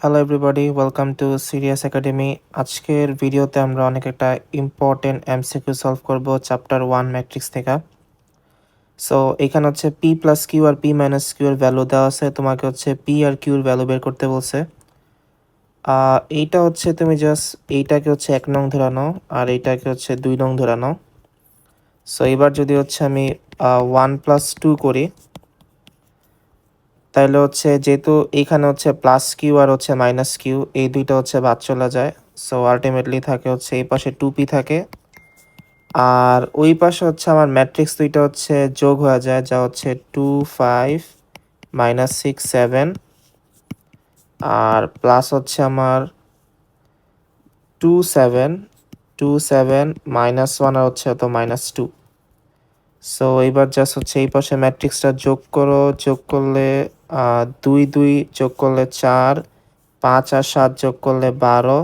Hello everybody welcome to serious academy আজকের ভিডিওতে আমরা অনেক একটা ইম্পর্টেন্ট এমসিকিউ সলভ করব চ্যাপ্টার ওয়ান ম্যাট্রিক্স থেকে। সো এখানে হচ্ছে পি প্লাস কিউ আর পি মাইনাস কিউ এর ভ্যালু দেওয়া আছে। তোমাকে হচ্ছে পি আর কিউর ভ্যালু বের করতে বলছে। এইটা হচ্ছে তুমি জাস্ট এইটাকে হচ্ছে এক নং ধরানো আর এইটাকে হচ্ছে দুই নং ধরানো সো এবার যদি হচ্ছে আমি ওয়ান প্লাস টু করি তাহলে হচ্ছে যেহেতু এখানে হচ্ছে প্লাস কিউ আর হচ্ছে মাইনাস কিউ এই দুইটা হচ্ছে বাদ চলে যায়। সো আলটিমেটলি থাকে হচ্ছে এই পাশে টু পি থাকে। আর ওই পাশে হচ্ছে আমার ম্যাট্রিক্স দুইটা হচ্ছে যোগ হয়ে যায়, যা হচ্ছে two five minus six seven আর প্লাস হচ্ছে আমার two seven two seven minus one আর হচ্ছে তো মাইনাস টু সো এইবার জাস্ট হচ্ছে এই পাশে ম্যাট্রিক্সটা যোগ করো, যোগ করলে দুই দুই যোগ করলে চার, পাঁচ আর সাত যোগ করলে বারো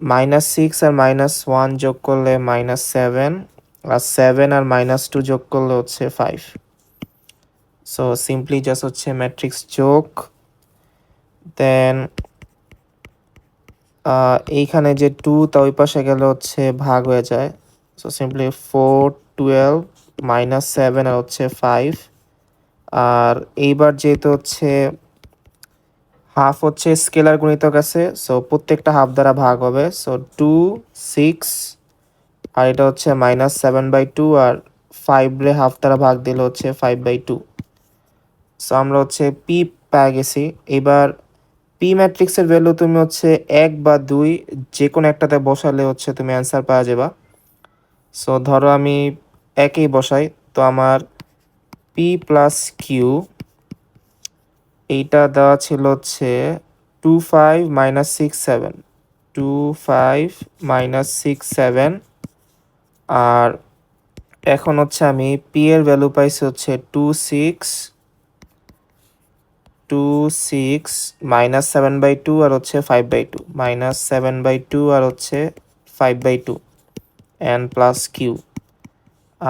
মাইনাস সিক্স আর মাইনাস ওয়ান যোগ করলে মাইনাস সেভেন আর সেভেন আর মাইনাস টু যোগ করলে হচ্ছে ফাইভ সো সিম্পলি জাস্ট হচ্ছে ম্যাট্রিক্স যোগ। দেন এইখানে যে টু তা ওই পাশে গেলে হচ্ছে ভাগ হয়ে যায়। So simply four twelve minus seven আর হচ্ছে ফাইভ আর এইবার যেহেতু হচ্ছে হাফ হচ্ছে স্কেলার গুণিতক আছে সো প্রত্যেকটা হাফ দ্বারা ভাগ হবে সো টু সিক্স আর এটা হচ্ছে মাইনাস সেভেন বাই টু আর ফাইভ রে হাফ দ্বারা ভাগ দিলে হচ্ছে ফাইভ বাই টু সো আমরা হচ্ছে পি পেয়ে গেছি। এবার পি ম্যাট্রিক্সের ভ্যালু তুমি হচ্ছে এক বা দুই যে কোনো একটাতে বসালে হচ্ছে তুমি অ্যান্সার পাওয়া যাবা। সো ধরো আমি একেই বসাই, তো আমার পি প্লাস কিউ এইটা দেওয়া ছিল হচ্ছে two five minus six seven two five minus six seven আর এখন হচ্ছে আমি পি এর ভ্যালু পাইছি হচ্ছে two six two six minus seven by two আর হচ্ছে five by two minus seven by two আর হচ্ছে five by two N plus Q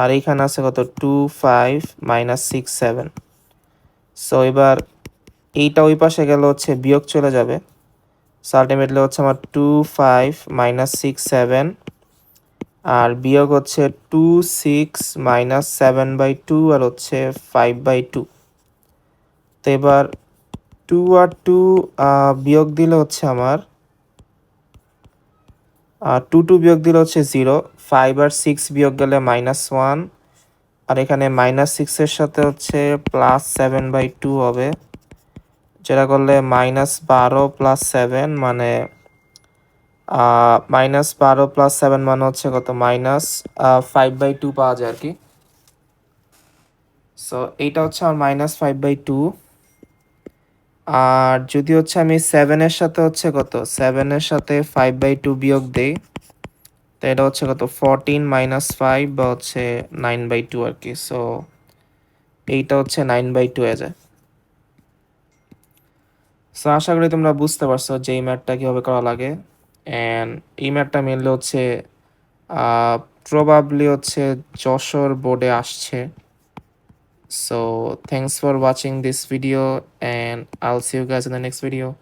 আর এইখানে আছে কত? Two five minus six seven so এবার এইটা ওই পাশে গেলে হচ্ছে বিয়োগ চলে যাবে। সো আলটিমেটলি হচ্ছে আমার two five minus six seven আর বিয়োগ হচ্ছে two six minus seven by two আর হচ্ছে ফাইভ বাই টু তো এবার টু আর টু বিয়োগ দিলে হচ্ছে আমার টু টু বিয়োগ দিলে হচ্ছে জিরো ফাইভ আর সিক্স বিয়োগ গেলে মাইনাস ওয়ান আর এখানে মাইনাস সিক্সের সাথে হচ্ছে প্লাস সেভেন বাই টু হবে, যেটা করলে মাইনাস বারো প্লাস সেভেন মানে মাইনাস বারো প্লাস সেভেন মানে হচ্ছে কত? মাইনাস ফাইভ বাই টু পাওয়া যায় আর কি। সো এইটা হচ্ছে আমার মাইনাস ফাইভ বাই টু আর যদি হচ্ছে আমি সেভেনের সাথে হচ্ছে কত? সেভেনের সাথে ফাইভ বাই টু বিয়োগ দেই, তো এটা হচ্ছে কত? ফোরটিন মাইনাস ফাইভ বা হচ্ছে নাইন বাই টু আর কি। সো এইটা হচ্ছে নাইন বাই টু হয়ে যায়। সো আশা করি তোমরা বুঝতে পারছ যে এই ম্যাটটা কীভাবে করা লাগে। অ্যান্ড এই ম্যাটটা মেনলি হচ্ছে প্রবাবলি হচ্ছে যশোর বোর্ডে আসছে। so thanks for watching this video and i'll see you guys in the next video.